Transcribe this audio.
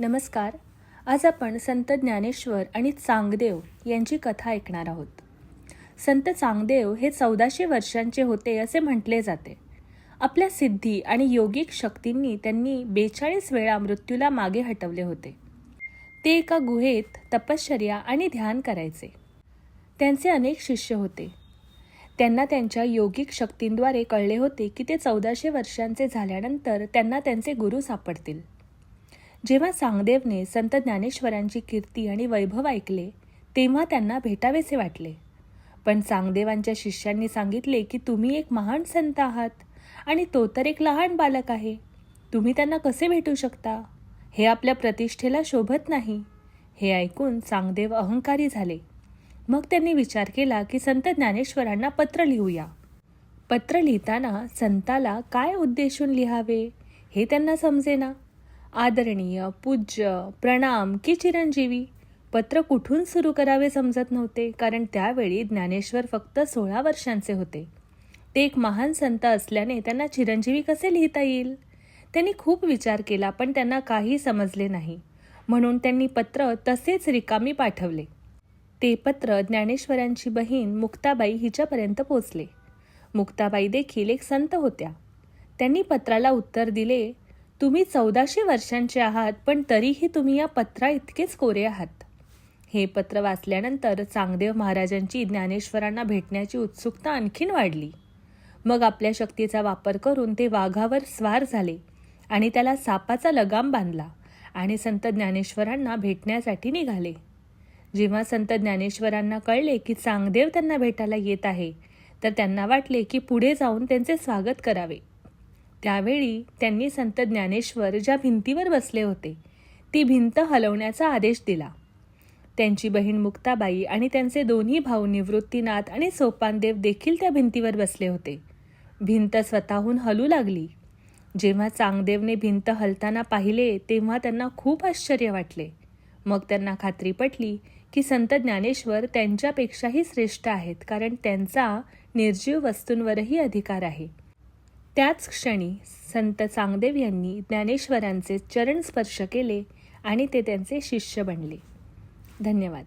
नमस्कार. आज आपण संत ज्ञानेश्वर आणि चांगदेव यांची कथा ऐकणार आहोत. संत चांगदेव हे चौदाशे वर्षांचे होते असे म्हटले जाते. आपल्या सिद्धी आणि योगिक शक्तींनी त्यांनी बेचाळीस वेळा मृत्यूला मागे हटवले होते. ते एका गुहेत तपश्चर्या आणि ध्यान करायचे. त्यांचे अनेक शिष्य होते. त्यांना त्यांच्या योगिक शक्तींद्वारे कळले होते की ते चौदाशे वर्षांचे झाल्यानंतर त्यांना त्यांचे गुरु सापडतील. जेव्हा सांगदेवने संत ज्ञानेश्वरांची कीर्ती आणि वैभव ऐकले तेव्हा त्यांना भेटावेसे वाटले. पण सांगदेवांच्या शिष्यांनी सांगितले की तुम्ही एक महान संत आहात आणि तो तर एक लहान बालक आहे. तुम्ही त्यांना कसे भेटू शकता? हे आपल्या प्रतिष्ठेला शोभत नाही. हे ऐकून सांगदेव अहंकारी झाले. मग त्यांनी विचार केला की संत ज्ञानेश्वरांना पत्र लिहूया. पत्र लिहिताना संताला काय उद्देशून लिहावे हे त्यांना समजेना. आदरणीय पूज्य प्रणाम की चिरंजीवी. पत्र कुठून सुरू करावे समजत नव्हते कारण त्यावेळी ज्ञानेश्वर फक्त सोळा वर्षांचे होते. ते एक महान संत असल्याने त्यांना चिरंजीवी कसे लिहिता येईल? त्यांनी खूप विचार केला पण त्यांना काही समजले नाही. म्हणून त्यांनी पत्र तसेच रिकामी पाठवले. ते पत्र ज्ञानेश्वरांची बहीण मुक्ताबाई हिच्यापर्यंत पोचले. मुक्ताबाई देखील एक संत होत्या. त्यांनी पत्राला उत्तर दिले तुम्ही चौदाशे वर्षांचे आहात पण तरीही तुम्ही या पत्रा इतकेच कोरे आहात. हे पत्र वाचल्यानंतर चांगदेव महाराजांची ज्ञानेश्वरांना भेटण्याची उत्सुकता आणखीन वाढली. मग आपल्या शक्तीचा वापर करून ते वाघावर स्वार झाले आणि त्याला सापाचा लगाम बांधला आणि संत ज्ञानेश्वरांना भेटण्यासाठी निघाले. जेव्हा संत ज्ञानेश्वरांना कळले की चांगदेव त्यांना भेटायला येत आहे तर त्यांना वाटले की पुढे जाऊन त्यांचे स्वागत करावे. त्यावेळी त्यांनी संत ज्ञानेश्वर ज्या भिंतीवर बसले होते ती भिंत हलवण्याचा आदेश दिला. त्यांची बहीण मुक्ताबाई आणि त्यांचे दोन्ही भाऊ निवृत्तीनाथ आणि सोपानदेव देखील त्या भिंतीवर बसले होते. भिंत स्वतःहून हलू लागली. जेव्हा चांगदेवने भिंत हलताना पाहिले तेव्हा त्यांना खूप आश्चर्य वाटले. मग त्यांना खात्री पटली की संत ज्ञानेश्वर त्यांच्यापेक्षाही श्रेष्ठ आहेत कारण त्यांचा निर्जीव वस्तूंवरही अधिकार आहे. त्याच क्षणी संत चांगदेव यांनी ज्ञानेश्वरांचे चरण स्पर्श केले आणि ते त्यांचे शिष्य बनले. धन्यवाद.